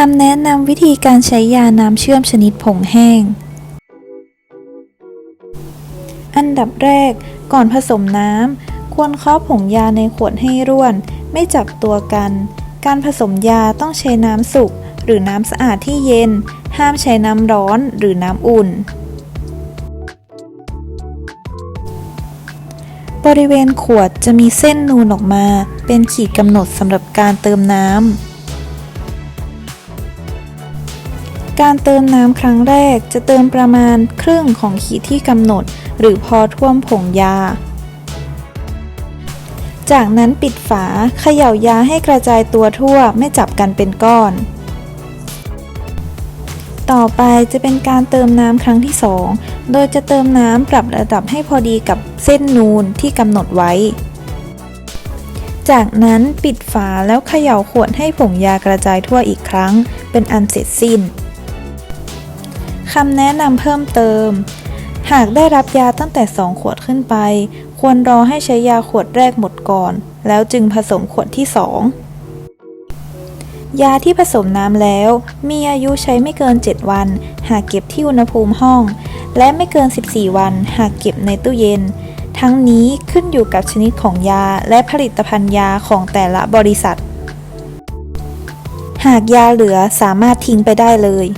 คำแนะนำวิธีการใช้ยาน้ำเชื่อมชนิดผงแห้ง อันดับแรกก่อนผสมน้ำควรเคาะผงยาในขวดให้ร่วน ไม่จับตัวกัน การผสมยาต้องใช้น้ำสุกหรือน้ำสะอาดที่เย็น ห้ามใช้น้ำร้อนหรือน้ำอุ่น บริเวณขวดจะมีเส้นนูนออกมา เป็นขีดกำหนดสำหรับการเติมน้ำ การเติมน้ำครั้งแรกจะเติมประมาณครึ่งของขีดที่กำหนด หรือพอท่วมผงยา จากนั้นปิดฝาเขย่ายาให้กระจายตัวทั่วไม่จับกันเป็นก้อน ต่อไปจะเป็นการเติมน้ำครั้งที่ 2 โดยจะเติมน้ำปรับระดับให้พอดีกับเส้นนูนที่กำหนดไว้ จากนั้นปิดฝาแล้วเขย่าขวดให้ผงยากระจายทั่วอีกครั้ง เป็นอันเสร็จสิ้น คำแนะนำเพิ่มเติม หากได้รับยาตั้งแต่ 2 ขวดขึ้นไป ควรรอให้ใช้ยาขวดแรกหมดก่อน แล้วจึงผสมขวดที่ 2 ยาที่ผสมน้ำแล้ว มีอายุใช้ไม่เกิน 7 วัน หากเก็บที่อุณหภูมิห้อง และไม่เกิน 14 วัน หากเก็บในตู้เย็น ทั้งนี้ขึ้นอยู่กับชนิดของยาและผลิตภัณฑ์ยาของแต่ละบริษัท หากยาเหลือสามารถทิ้งไปได้เลย